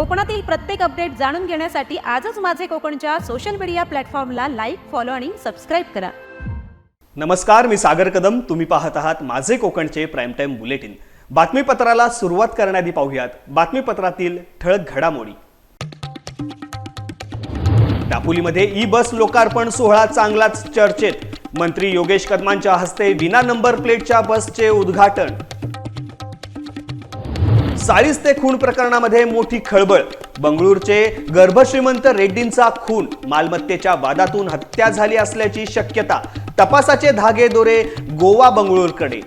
कोकणातील प्रत्येक अपडेट जाणून घेण्यासाठी आजच माझे कोकणच्या सोशल मीडिया प्लॅटफॉर्मला लाईक फॉलो आणि सबस्क्राईब करा. नमस्कार मी सागर कदम. तुम्ही पाहत आहात माझे कोकणचे प्राईम टाइम बुलेटिन बातमीपत्राला सुरुवात करण्याआधी पाहूयात. बातमीपत्रातील ठळक घडामोडी. दापोलीमध्ये ई बस लोकार्पण सोहळा चांगलाच चर्चेत. मंत्री योगेश कदमांच्या हस्ते विना नंबर प्लेटच्या बसचे उद्घाटन. चाळीस ते खून प्रकरणामध्ये मोठी खळबळ. बंगळूरचे गर्भश्रीमंत रेड्डींचा खून. मालमत्तेच्या वादातून हत्या झाली असल्याची शक्यता. तपासाचे धागे दोरे गोवा बंगळूरकडे.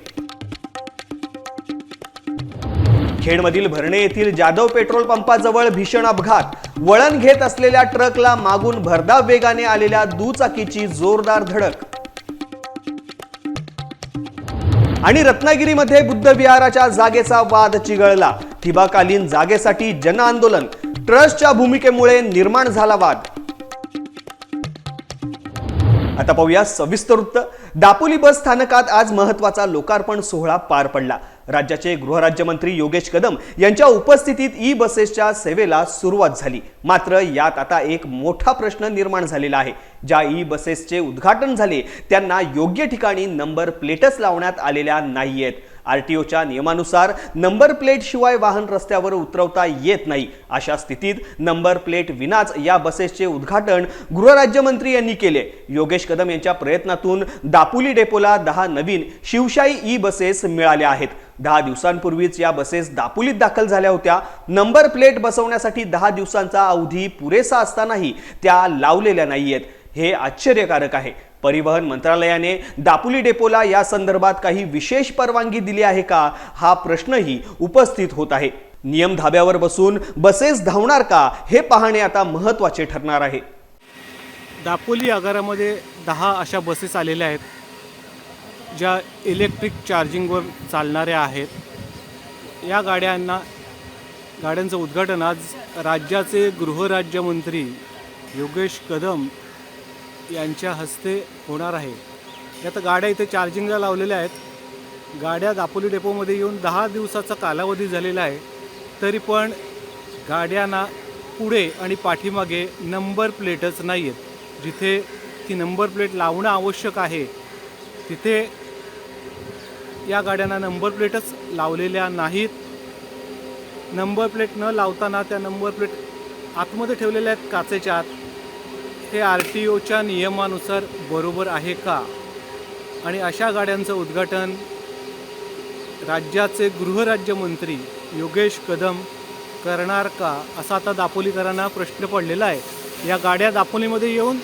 खेडमधील भरणे येथील जाधव पेट्रोल पंपाजवळ भीषण अपघात. वळण घेत असलेल्या ट्रकला मागून भरधाव वेगाने आलेल्या दुचाकीची जोरदार धडक. आणि रत्नागिरीमध्ये बुद्ध विहाराच्या जागेचा वाद चिघळला. ठिबाकालीन जागेसाठी जन आंदोलन ट्रस्टच्या भूमिकेमुळे निर्माण झाला वाद. आता पाहूया सविस्तर वृत्त. दापोली बस स्थानकात आज महत्त्वाचा लोकार्पण सोहळा पार पडला. राज्याचे गृहराज्यमंत्री योगेश कदम यांच्या उपस्थितीत ई बसेसच्या सेवेला सुरुवात झाली. मात्र यात आता एक मोठा प्रश्न निर्माण झालेला आहे. ज्या ई बसेसचे उद्घाटन झाले त्यांना योग्य ठिकाणी नंबर प्लेटच लावण्यात आलेल्या आर टी ओच्या नियमानुसार नंबर प्लेटशिवाय वाहन रस्त्यावर उतरवता येत नाही अशा स्थितीत नंबर प्लेट विनाच या बसेसचे उद्घाटन गृहराज्यमंत्री यांनी केले. योगेश कदम यांच्या प्रयत्नातून दापोली डेपोला दहा नवीन शिवशाही ई बसेस मिळाल्या आहेत. दहा दिवसांपूर्वीच या बसेस दापोलीत दाखल झाल्या होत्या. नंबर प्लेट बसवण्यासाठी दहा दिवसांचा अवधी पुरेसा असतानाही त्या लावलेल्या नाहीयेत. हे आश्चर्यकारक आहे. परिवहन मंत्रालयाने दापोली डेपोला या संदर्भात काही विशेष परवानगी दिली आहे का? हा प्रश्नही उपस्थित होत आहे. नियम धाब्यावर बसून बसेस धावणार का? हे पाहणे आता महत्त्वाचे ठरणार आहे. दापोली आगारामध्ये दहा अशा बसेस आलेल्या आहेत ज्या इलेक्ट्रिक चार्जिंगवर चालणाऱ्या आहेत. या गाड्यांना गाड्यांचं उद्घाटन आज राज्याचे गृहराज्यमंत्री योगेश कदम यांच्या हस्ते होणार आहे. यात गाड्या इथे चार्जिंगला लावलेल्या आहेत. गाड्या दापोली डेपोमध्ये येऊन दहा दिवसाचा कालावधी झालेला आहे. तरी पण गाड्यांना पुढे आणि पाठीमागे नंबर प्लेटच नाही आहेत जिथे ती नंबर प्लेट लावणं आवश्यक आहे तिथे या गाड्यांना नंबर प्लेटच लावलेल्या नाहीत. नंबर प्लेट न लावताना त्या नंबर प्लेट आतमध्ये ठेवलेल्या आहेत काचेच्या आत. हे आर टी ओच्या नियमानुसार बरोबर आहे का? आणि अशा गाड्यांचं उद्घाटन राज्याचे गृहराज्यमंत्री योगेश कदम करणार का? असा आता दापोलीकरांना प्रश्न पडलेला आहे. या गाड्या दापोलीमध्ये येऊन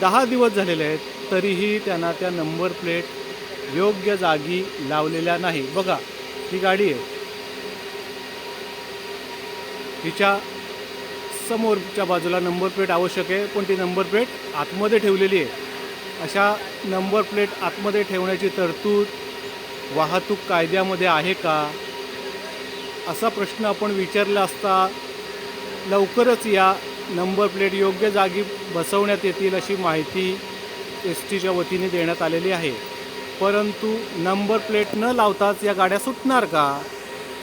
दहा दिवस झालेले आहेत तरीही त्यांना त्या नंबर प्लेट योग्य जागी लावलेल्या नाही. बघा ही गाडी आहे. हिच्या समोरच्या बाजूला नंबर प्लेट आवश्यक आहे पण ती नंबर प्लेट आतमध्ये ठेवलेली आहे. अशा नंबर प्लेट आतमध्ये ठेवण्याची तरतूद वाहतूक कायद्यामध्ये आहे का? असा प्रश्न आपण विचारला असता लवकरच या नंबर प्लेट योग्य जागी बसवण्यात येतील अशी माहिती एस टीच्या वतीने देण्यात आलेली आहे. परंतु नंबर प्लेट न लावताच या गाड्या सुटणार का?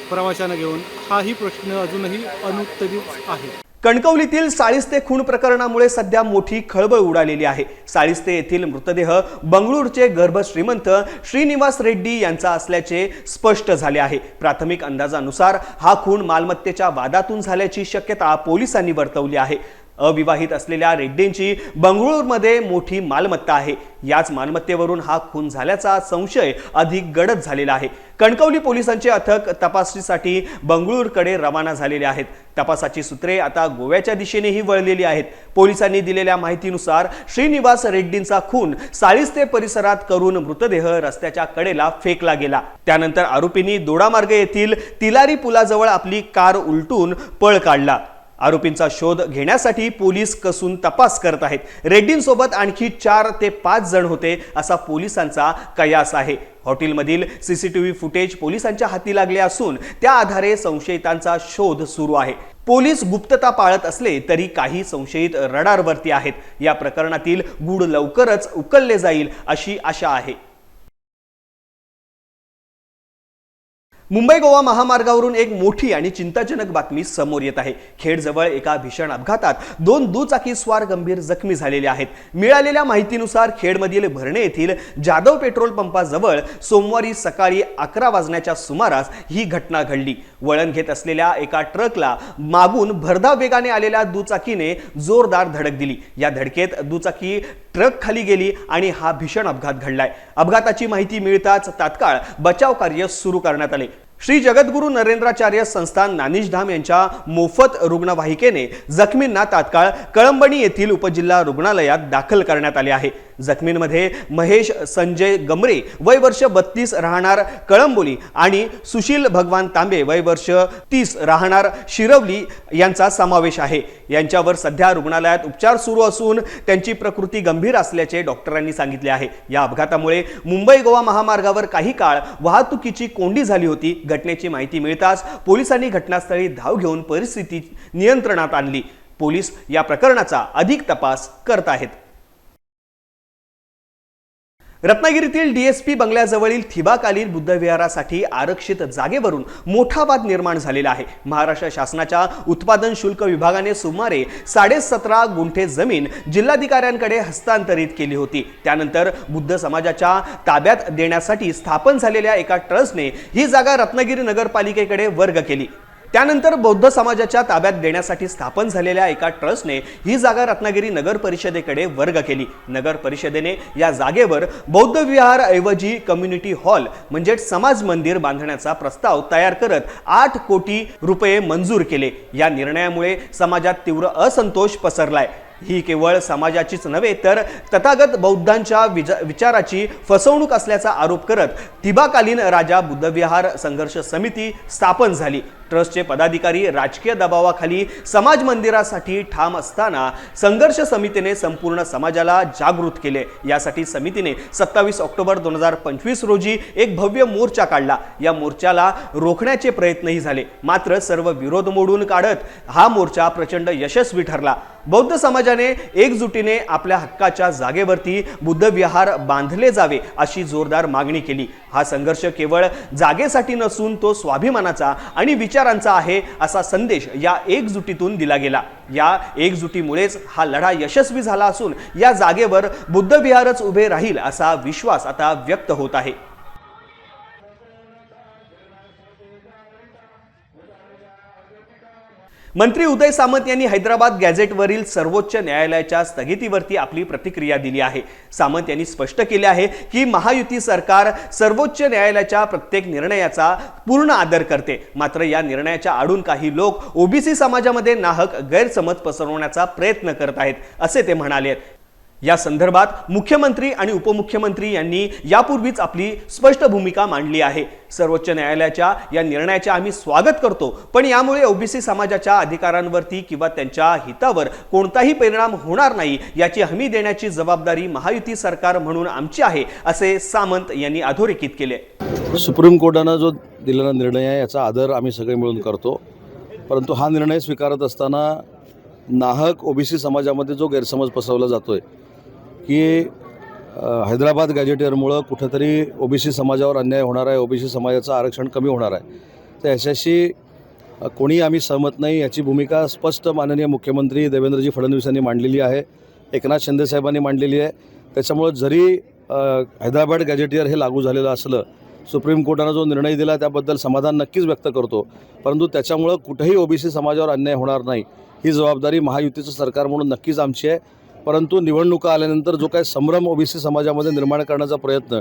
प्रवाशांना घेऊन हाही प्रश्न अजूनही अनुत्तरित आहे. कणकवलीतील साळिस्ते खून प्रकरणामुळे सध्या मोठी खळबळ उडालेली आहे. साळिस्ते येथील मृतदेह बंगळूरचे गर्भ श्रीमंत श्रीनिवास रेड्डी यांचा असल्याचे स्पष्ट झाले आहे. प्राथमिक अंदाजानुसार हा खून मालमत्तेच्या वादातून झाल्याची शक्यता पोलिसांनी वर्तवली आहे. अविवाहित असलेल्या रेड्डींची बंगळूरमध्ये मोठी मालमत्ता आहे. याच मालमत्तेवरून हा खून झाल्याचा संशय अधिक गडद झालेला आहे. कणकवली पोलिसांचे अथक तपासणीसाठी बंगळूरकडे रवाना झालेले आहेत. तपासाची सूत्रे आता गोव्याच्या दिशेनेही वळलेली आहेत. पोलिसांनी दिलेल्या माहितीनुसार श्रीनिवास रेड्डींचा खून साळिस्ते परिसरात करून मृतदेह रस्त्याच्या कडेला फेकला गेला. त्यानंतर आरोपींनी दोडामार्ग येथील तिलारी पुलाजवळ आपली कार उलटून पळ काढला. आरोपींचा शोध घेण्यासाठी पोलीस कसून तपास करत आहेत. रेड्डींसोबत आणखी चार ते पाच जण होते असा पोलिसांचा कयास आहे. हॉटेलमधील सीसीटीव्ही फुटेज पोलिसांच्या हाती लागले असून त्या आधारे संशयितांचा शोध सुरू आहे. पोलीस गुप्तता पाळत असले तरी काही संशयित रडारवरती आहेत. या प्रकरणातील गूढ लवकरच उकलले जाईल अशी आशा आहे. मुंबई गोवा महामार्गावरून एक मोठी आणि चिंताजनक बातमी समोर येत आहे. खेडजवळ एका भीषण अपघातात दोन दुचाकी स्वार गंभीर जखमी झालेले आहेत. मिळालेल्या माहितीनुसार खेडमधील भरणे येथील जाधव पेट्रोल पंपाजवळ सोमवारी सकाळी अकरा वाजण्याच्या सुमारास ही घटना घडली. वळण घेत असलेल्या एका ट्रकला मागून भरधाव वेगाने आलेल्या दुचाकीने जोरदार धडक दिली. या धडकेत दुचाकी ट्रक खाली गेली आणि हा भीषण अपघात घडलाय. अपघाताची माहिती मिळताच तात्काळ बचाव कार्य सुरू करण्यात आले. श्री जगद्गुरू नरेंद्राचार्य संस्थान नानिशधाम यांच्या मोफत रुग्णवाहिकेने जखमींना तात्काळ कळंबणी येथील उपजिल्हा रुग्णालयात दाखल करण्यात आले आहे. जखमींमध्ये महेश संजय गमरे वय वर्ष बत्तीस राहणार कळंबोली आणि सुशील भगवान तांबे वय वर्ष तीस राहणार शिरवली यांचा समावेश आहे. यांच्यावर सध्या रुग्णालयात उपचार सुरू असून त्यांची प्रकृती गंभीर असल्याचे डॉक्टरांनी सांगितले आहे. या अपघातामुळे मुंबई गोवा महामार्गावर काही काळ वाहतुकीची कोंडी झाली होती. घटनेची माहिती मिळताच पोलिसांनी घटनास्थळी धाव घेऊन परिस्थिती नियंत्रणात आणली. पोलीस या प्रकरणाचा अधिक तपास करत आहेत. रत्नागिरीतील डीएसपी बंगल्याजवळील थिबाकालीन बुद्धविहारासाठी आरक्षित जागेवरून मोठा वाद निर्माण झालेला आहे. महाराष्ट्र शासनाच्या उत्पादन शुल्क विभागाने सुमारे साडेसतरा गुंठे जमीन जिल्हाधिकाऱ्यांकडे हस्तांतरित केली होती. त्यानंतर बुद्ध समाजाच्या ताब्यात देण्यासाठी स्थापन झालेल्या एका ट्रस्टने ही जागा रत्नागिरी नगरपालिकेकडे वर्ग केली. त्यानंतर बौद्ध समाजाच्या ताब्यात देण्यासाठी स्थापन झालेल्या एका ट्रस्टने ही जागा रत्नागिरी नगर परिषदेकडे वर्ग केली. नगर परिषदेने या जागेवर बौद्ध विहार ऐवजी कम्युनिटी हॉल म्हणजे समाज मंदिर बांधण्याचा प्रस्ताव तयार करत आठ कोटी रुपये मंजूर केले. या निर्णयामुळे समाजात तीव्र असंतोष पसरलाय. ही केवळ समाजाचीच नव्हे तर तथागत बौद्धांच्या विजा- विचाराची फसवणूक असल्याचा आरोप करत तिबाकालीन राजा बुद्धविहार संघर्ष समिती स्थापन झाली. ट्रस्टचे पदाधिकारी राजकीय दबावाखाली समाज मंदिरासाठी ठाम असताना संघर्ष समितीने संपूर्ण समाजाला जागृत केले. यासाठी समितीने सत्तावीस ऑक्टोबर दोन हजार पंचवीस रोजी एक भव्य मोर्चा काढला. या मोर्चाला रोखण्याचे प्रयत्नही झाले. मात्र सर्व विरोध मोडून काढत हा मोर्चा प्रचंड यशस्वी ठरला. बौद्ध समाजाने एकजुटीने आपल्या हक्काच्या जागेवरती बुद्धविहार बांधले जावे अशी जोरदार मागणी केली. हा संघर्ष केवळ जागेसाठी नसून तो स्वाभिमानाचा आणि विचार विचारांचा आहे असा संदेश या एकजुटीतून दिला गेला. या एकजुटीमुळेच हा लढा यशस्वी झाला असून या जागेवर बुद्धविहारच उभे राहील असा विश्वास आता व्यक्त होत आहे. मंत्री उदय सामंत यांनी हैदराबाद गॅझेटवरील सर्वोच्च न्यायालयाच्या स्थगितीवरती आपली प्रतिक्रिया दिली आहे. सामंत यांनी स्पष्ट केले आहे की महायुती सरकार सर्वोच्च न्यायालयाच्या प्रत्येक निर्णयाचा पूर्ण आदर करते. मात्र या निर्णयाच्या आडून काही लोक ओबीसी समाजामध्ये नाहक गैरसमज पसरवण्याचा प्रयत्न करत आहेत असे ते म्हणाले आहेत. या संदर्भात मुख्यमंत्री आणि उपमुख्यमंत्री यांनी यापूर्वीच आपली स्पष्ट भूमिका मांडली आहे. सर्वोच्च न्यायालयाच्या या निर्णयाचे आम्ही स्वागत करतो पण यामुळे ओबीसी समाजाच्या अधिकारांवरती किंवा त्यांच्या हितावर कोणताही परिणाम होणार नाही याची हमी देण्याची जबाबदारी महायुती सरकार म्हणून आमची आहे असे सामंत यांनी अधोरेखित केले. सुप्रीम कोर्टानं जो दिलेला निर्णय आहे याचा आदर आम्ही सगळे मिळून करतो. परंतु हा निर्णय स्वीकारत असताना नाहक ओबीसी समाजामध्ये जो गैरसमज पसरवला जातो आहे की हैदराबाद गॅजेटियरमुळं कुठंतरी ओबीसी समाजावर अन्याय होणार आहे ओबीसी समाजाचं आरक्षण कमी होणार आहे. तर याच्याशी कोणी आम्ही सहमत नाही याची भूमिका स्पष्ट माननीय मुख्यमंत्री देवेंद्रजी फडणवीस यांनी मांडलेली आहे एकनाथ शिंदेसाहेबांनी मांडलेली आहे. त्याच्यामुळं जरी हैदराबाद गॅजेटियर हे लागू झालेलं असलं सुप्रीम कोर्टानं जो निर्णय दिला त्याबद्दल समाधान नक्कीच व्यक्त करतो परंतु त्याच्यामुळं कुठेही ओबीसी समाजावर अन्याय होणार नाही ही जबाबदारी महायुतीचं सरकार म्हणून नक्कीच आमची आहे. परंतु निवडणुका आल्यानंतर जो काही संभ्रम ओबीसी समाजामध्ये निर्माण करण्याचा प्रयत्न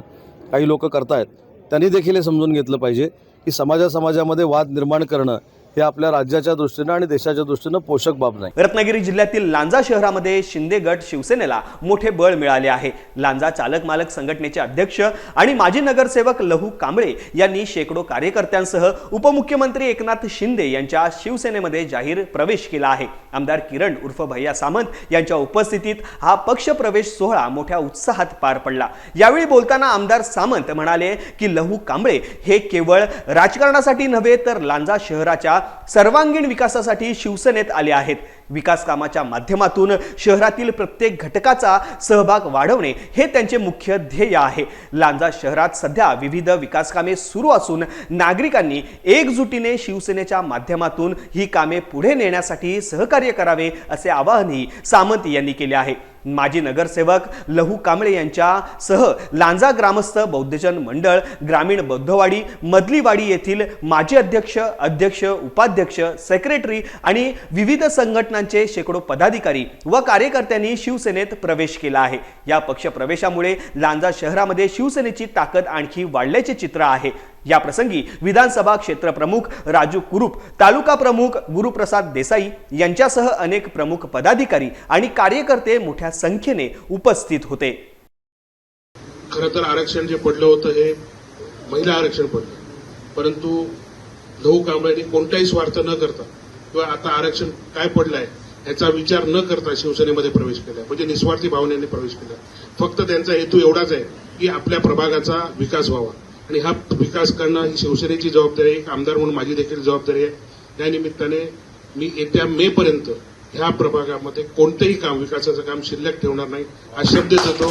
काही लोक करतायत त्यांनी देखील हे समजून घेतलं पाहिजे की समाजा समाजामध्ये वाद निर्माण करणं हे आपल्या राज्याच्या दृष्टीनं आणि देशाच्या दृष्टीनं पोषक बाब नाही. रत्नागिरी जिल्ह्यातील लांजा शहरामध्ये शिंदे गट शिवसेनेला मोठे बळ मिळाले आहे. लांजा चालक मालक संघटनेचे अध्यक्ष आणि माजी नगरसेवक लहू कांबळे यांनी शेकडो कार्यकर्त्यांसह उपमुख्यमंत्री एकनाथ शिंदे यांच्या शिवसेनेमध्ये जाहीर प्रवेश केला आहे. आमदार किरण उर्फ भैया सामंत यांच्या उपस्थितीत हा पक्ष प्रवेश सोहळा मोठ्या उत्साहात पार पडला. यावेळी बोलताना आमदार सामंत म्हणाले की लहू कांबळे हे केवळ राजकारणासाठी नव्हे तर लांजा शहराच्या सर्वांगीण विकासासाठी शिवसेनेत आले आहेत. विकास कामाच्या माध्यमातून शहरातील प्रत्येक घटकाचा सहभाग वाढवणे हे त्यांचे मुख्य ध्येय आहे. लांजा शहरात सध्या विविध विकास कामे सुरू असून नागरिकांनी एकजुटीने शिवसेनेच्या माध्यमातून ही कामे पुढे नेण्यासाठी सहकार्य करावे असे आवाहनही सामंत यांनी केले आहे. माजी नगरसेवक लहू कांबळे यांच्या सह लांजा ग्रामस्थ बौद्धजन मंडळ ग्रामीण बौद्धवाडी मदलीवाडी येथील माजी अध्यक्ष अध्यक्ष उपाध्यक्ष सेक्रेटरी आणि विविध संघटना संघटनांचे शेकडो पदाधिकारी व कार्यकर्त्यांनी शिवसेनेत प्रवेश केला आहे. या पक्ष प्रवेशामुळे लांजा शहरामध्ये शिवसेनेची ताकद आणखी वाढल्याचे चित्र आहे. या प्रसंगी विधानसभा क्षेत्र प्रमुख राजू कुरुप तालुका प्रमुख गुरुप्रसाद देसाई यांच्यासह अनेक प्रमुख पदाधिकारी आणि कार्यकर्ते मोठ्या संख्येने उपस्थित होते. खरं तर आरक्षण जे पडलं होतं हे महिला आरक्षण पडलं. परंतु लहू कांबळ्यांनी कोणताही स्वार्थ न करता किंवा आता आरक्षण काय पडलंय याचा विचार न करता शिवसेनेमध्ये प्रवेश केला म्हणजे निस्वार्थी भावनेने प्रवेश केला फक्त त्यांचा हेतू एवढाच आहे की आपल्या प्रभागाचा विकास व्हावा. आणि हा विकास करणं ही शिवसेनेची जबाबदारी आहे. एक आमदार म्हणून माझी देखील जबाबदारी आहे. त्यानिमित्ताने मी येत्या मे पर्यंत ह्या प्रभागामध्ये कोणतंही काम विकासाचं काम शिल्लक ठेवणार नाही हा शब्द देतो.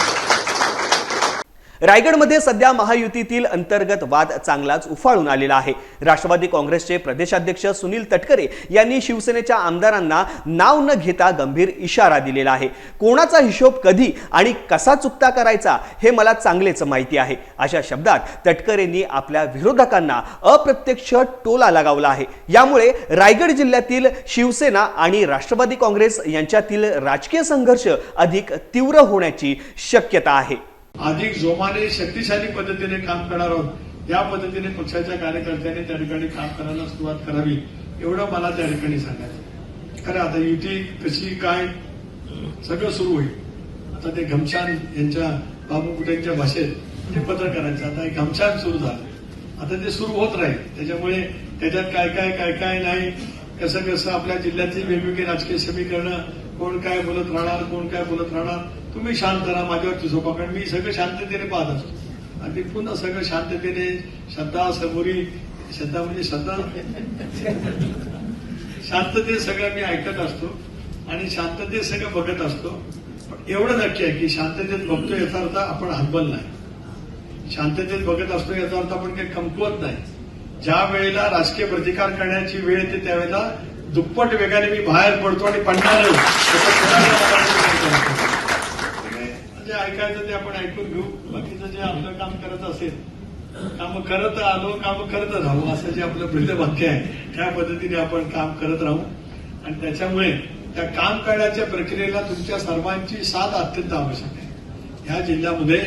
रायगडमध्ये सध्या महायुतीतील अंतर्गत वाद चांगलाच उफाळून आलेला आहे. राष्ट्रवादी काँग्रेसचे प्रदेशाध्यक्ष सुनील तटकरे यांनी शिवसेनेच्या आमदारांना नाव न घेता गंभीर इशारा दिलेला आहे. कोणाचा हिशोब कधी आणि कसा चुकता करायचा हे मला चांगलेच माहिती आहे. अशा शब्दात तटकरेंनी आपल्या विरोधकांना अप्रत्यक्ष टोला लगावला आहे. यामुळे रायगड जिल्ह्यातील शिवसेना आणि राष्ट्रवादी काँग्रेस यांच्यातील राजकीय संघर्ष अधिक तीव्र होण्याची शक्यता आहे. अधिक जोमाने शक्तिशाली पद्धतीने काम करणार आहोत. या पद्धतीने पक्षाच्या कार्यकर्त्यांनी त्या ठिकाणी काम करायला सुरुवात करावी एवढं मला त्या ठिकाणी सांगायचं खरं आता युती कशी काय सगळं सुरू होईल. आता ते घमशान यांच्या बाबू कुटेंच्या भाषेत ते पत्रकारांचं आता हे घमशान सुरू झालं. आता ते सुरू होत राहील. त्याच्यामुळे त्याच्यात काय काय काय काय नाही. कसं कसं आपल्या जिल्ह्यातली वेगवेगळी राजकीय समीकरणं कोण काय बोलत राहणार कोण काय बोलत राहणार. तुम्ही शांत राहा माझ्यावरती झोपा कारण मी सगळं शांततेने पाहत असतो. आणि पुन्हा सगळं शांततेने श्रद्धा समोरी श्रद्धा म्हणजे श्रद्धा. शांततेत सगळं मी ऐकत असतो आणि शांततेत सगळं बघत असतो. पण एवढं नक्की आहे की शांततेत बघतो याचा अर्थ आपण हतबल नाही. शांततेत बघत असतो याचा अर्थ आपण काही कमकुवत नाही. ज्या वेळेला राजकीय प्रतिकार करण्याची वेळ येते त्यावेळेला दुप्पट वेगाने मी बाहेर पडतो आणि पडणार जे ऐकायचं ते आपण ऐकून घेऊ. बाकीचं जे आपलं काम करत असेल काम करत आलो काम करत राहू असं जे आपलं पहिलं वाक्य आहे त्या पद्धतीने आपण काम करत राहू. आणि त्याच्यामुळे त्या काम करण्याच्या प्रक्रियेला तुमच्या सर्वांची साथ अत्यंत आवश्यक आहे. ह्या जिल्ह्यामध्ये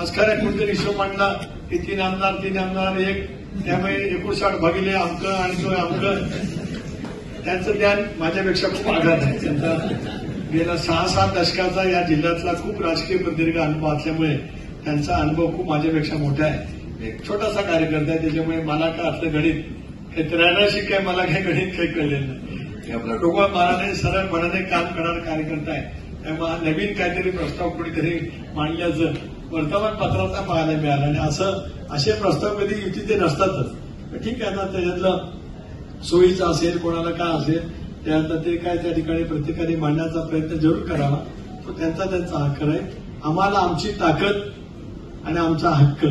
आज खरं कोणतरी हिशोब मांडला की तीन आमदार तीन आमदार एक. त्यामुळे एकोणसाठ भागिले अंक आणि तो अंक त्यांचं ज्ञान माझ्यापेक्षा खूप आघात आहे त्यांचा गेल्या सहा सात दशकाचा या जिल्ह्यातला खूप राजकीय प्रदीर्घ अनुभव असल्यामुळे त्यांचा अनुभव खूप माझ्यापेक्षा मोठा आहे. एक छोटासा कार्यकर्ता आहे त्याच्यामुळे मला काय असलं गणित काही त्र्याऐंशी काही मला काही गणित काही कळलेलं नाही. हे आपला माराने सरळ मनाने काम करणारा कार्यकर्ता आहे. त्यामुळे नवीन काहीतरी प्रस्ताव कुणीतरी मांडल्याचं वर्तमानपत्राचा पाहायला मिळालं आणि असं असे प्रस्ताव कधी युतीचे नसतातच. ठीक आहे ना त्याच्यातलं सोयीचं असेल कोणाला काय असेल त्यानंतर ते काय त्या ठिकाणी प्रत्येकाने मांडण्याचा प्रयत्न जरूर करावा. तो त्यांचा त्यांचा हक्क आहे. आम्हाला आमची ताकद आणि आमचा हक्क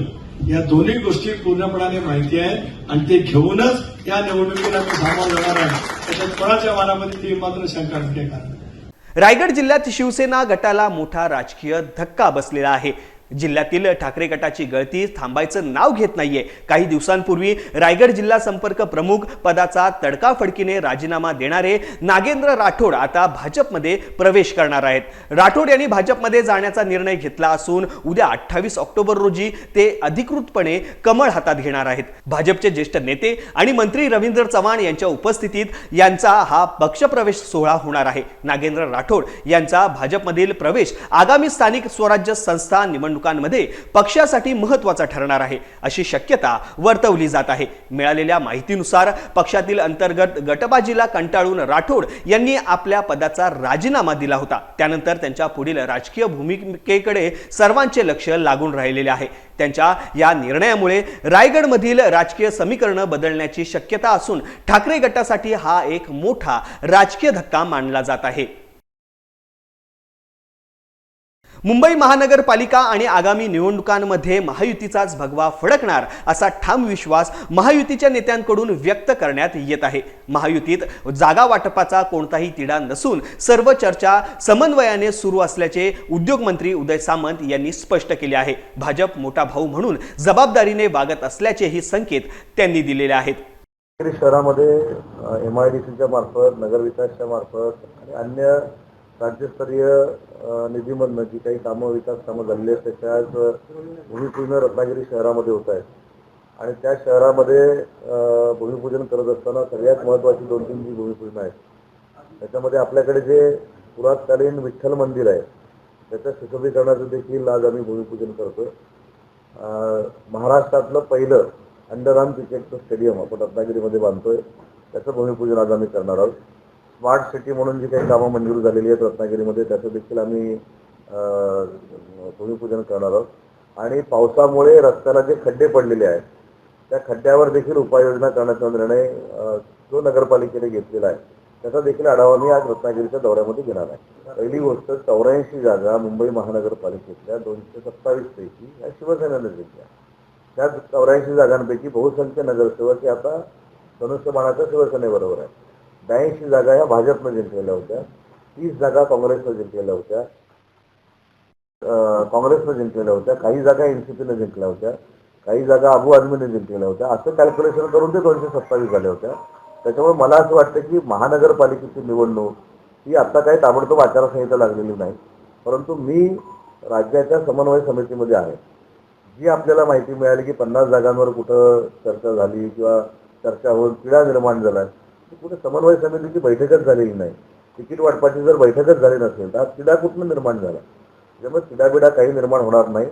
या दोन्ही गोष्टी पूर्णपणाने माहिती आहेत आणि ते घेऊनच या निवडणुकीला मी सामोरं जाणार आहे. त्याच्यात कोणाच्या मनामध्ये ती मात्र शंका नाही कारण रायगड जिल्ह्यात शिवसेना गटाला मोठा राजकीय धक्का बसलेला आहे. जिल्ह्यातील ठाकरे गटाची गळती थांबायचं नाव घेत नाहीये. काही दिवसांपूर्वी रायगड जिल्हा संपर्क प्रमुख पदाचा तडकाफडकीने राजीनामा देणारे नागेंद्र राठोड आता भाजपमध्ये प्रवेश करणार आहेत. राठोड यांनी भाजपमध्ये जाण्याचा निर्णय घेतला असून उद्या अठ्ठावीस ऑक्टोबर रोजी ते अधिकृतपणे कमळ हातात घेणार आहेत. भाजपचे ज्येष्ठ नेते आणि मंत्री रवींद्र चव्हाण यांच्या उपस्थितीत यांचा हा पक्षप्रवेश सोहळा होणार आहे. नागेंद्र राठोड यांचा भाजपमधील प्रवेश आगामी स्थानिक स्वराज्य संस्था निवडणूक निवडणुकांमध्ये पक्षासाठी महत्त्वाचा ठरणार आहे अशी शक्यता वर्तवली जात आहे. मिळालेल्या माहितीनुसार पक्षातील अंतर्गत गटबाजीला कंटाळून राठोड यांनी आपल्या पदाचा राजीनामा दिला होता. त्यानंतर त्यांच्या पुढील राजकीय भूमिकेकडे सर्वांचे लक्ष लागून राहिलेले आहे. त्यांच्या या निर्णयामुळे रायगडमधील राजकीय समीकरण बदलण्याची शक्यता असून ठाकरे गटासाठी हा एक मोठा राजकीय धक्का मानला जात आहे. मुंबई महानगरपालिका आणि आगामी निवडणुकांमध्ये महायुतीचाच भगवा फडकणार असा ठाम विश्वास महायुतीच्या नेत्यांकडून व्यक्त करण्यात येत आहे. महायुतीत जागा वाटपाचा कोणताही तिढा नसून सर्व चर्चा समन्वयाने सुरू असल्याचे उद्योगमंत्री उदय सामंत यांनी स्पष्ट केले आहे. भाजप मोठा भाऊ म्हणून जबाबदारीने वागत असल्याचेही संकेत त्यांनी दिलेले आहेत. शहरामध्ये एम आय डी सीच्या मार्फत नगरविकासच्या मार्फत आणि अन्य राज्यस्तरीय निधीमधनं जी काही कामं विकास कामं झालेली आहेत त्याच्या आज भूमिपूजन रत्नागिरी शहरामध्ये होत आहेत. आणि त्या शहरामध्ये भूमिपूजन करत असताना सगळ्यात महत्त्वाची दोन तीन जी भूमिपूजन आहेत. त्याच्यामध्ये आपल्याकडे जे पुरातकालीन विठ्ठल मंदिर आहे त्याच्या सुशोभीकरणाचं देखील आज आम्ही भूमिपूजन करतोय. महाराष्ट्रातलं पहिलं अंडरआर्म क्रिकेटचं स्टेडियम आपण रत्नागिरीमध्ये बांधतोय. त्याचं भूमिपूजन आज आम्ही करणार आहोत. स्मार्ट सिटी म्हणून जी काही कामं मंजूर झालेली आहेत रत्नागिरीमध्ये त्याचं देखील आम्ही भूमिपूजन करणार आहोत. आणि पावसामुळे रस्त्याला जे खड्डे पडलेले आहेत त्या खड्ड्यावर देखील उपाययोजना करण्याचा निर्णय जो नगरपालिकेने घेतलेला आहे त्याचा देखील आढावा मी आज रत्नागिरीच्या दौऱ्यामध्ये घेणार आहे. पहिली गोष्ट चौऱ्याऐंशी जागा मुंबई महानगरपालिकेतल्या दोनशे सत्तावीस पैकी या शिवसेनेने घेतल्या. त्या चौऱ्याऐंशी जागांपैकी बहुसंख्य नगरसेवक हे आता धनुष्यबाणाच्या शिवसेनेबरोबर आहे ब्याऐंशी जागा या भाजपनं जिंकलेल्या होत्या. तीस जागा काँग्रेसनं जिंकलेल्या होत्या. काँग्रेसनं जिंकलेल्या होत्या. काही जागा एनसीपीनं जिंकल्या होत्या. काही जागा अबू आझमीने जिंकलेल्या होत्या. असं कॅल्क्युलेशन करून ते दोनशे सत्तावीस झाल्या होत्या. त्याच्यामुळे मला असं वाटतं की महानगरपालिकेची निवडणूक ही आता काही ताबडतोब आचारसंहिता लागलेली नाही. परंतु मी राज्याच्या समन्वय समितीमध्ये आहे. जी आपल्याला माहिती मिळाली की पन्नास जागांवर कुठं चर्चा झाली किंवा चर्चा होऊन पिढा निर्माण झाला कुठे समन्वय समितीची बैठकच झालेली नाही. तिकीट वाटपाची जर बैठकच झाली नसेल तर हा तिढा कुठनं निर्माण झाला? त्यामुळे तिढाबिडा काही निर्माण होणार नाही.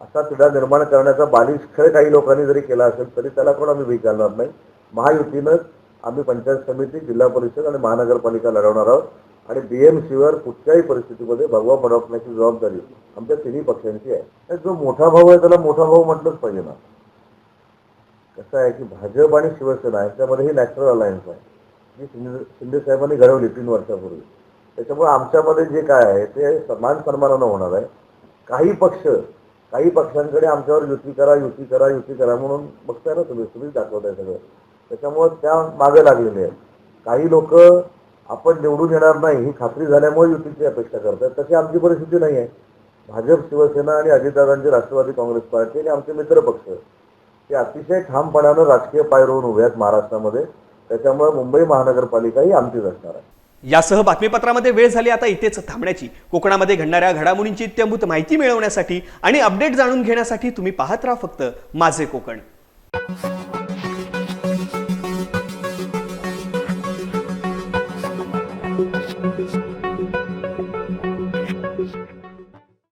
असा तिढा निर्माण करण्याचा बालिश खेळ काही लोकांनी जरी केला असेल तरी त्याला कोण आम्ही विचारणार नाही. महायुतीनंच आम्ही पंचायत समिती जिल्हा परिषद आणि महानगरपालिका लढवणार आहोत. आणि बीएमसीवर कुठच्याही परिस्थितीमध्ये भगवा फडकण्याची जबाबदारी आमच्या तिन्ही पक्षांची आहे. जो मोठा भाऊ आहे त्याला मोठा भाऊ म्हटलंच पाहिजे ना. कसं आहे की भाजप आणि शिवसेना यांच्यामध्ये ही नॅचरल अलायन्स आहे. जी शिंदे शिंदे साहेबांनी घडवली तीन वर्षापूर्वी. त्याच्यामुळे आमच्यामध्ये जे काय आहे ते समान सन्मानानं होणार आहे. काही पक्ष काही पक्षांकडे आमच्यावर युती करा युती करा युती करा म्हणून बघताय ना तुम्ही तुम्हीच दाखवताय सगळं. त्याच्यामुळे त्या मागे लागलेले आहेत. काही लोक आपण निवडून येणार नाही ही खात्री झाल्यामुळे युतीची अपेक्षा करतात. तशी आमची परिस्थिती नाही आहे. भाजप शिवसेना आणि अजितदादांची राष्ट्रवादी काँग्रेस पार्टी आणि आमचे मित्र पक्ष ते अतिशय ठामपणानं राजकीय पायरोवून उभे आहेत महाराष्ट्रामध्ये. त्याच्यामुळे मुंबई महानगरपालिका ही आमचीच असणार आहे. यासह बातमीपत्रामध्ये वेळ झाली आता इथेच थांबण्याची. कोकणामध्ये घडणाऱ्या घडामोडींची इत्यंभूत माहिती मिळवण्यासाठी आणि अपडेट जाणून घेण्यासाठी तुम्ही पाहत राहा फक्त माझे कोकण.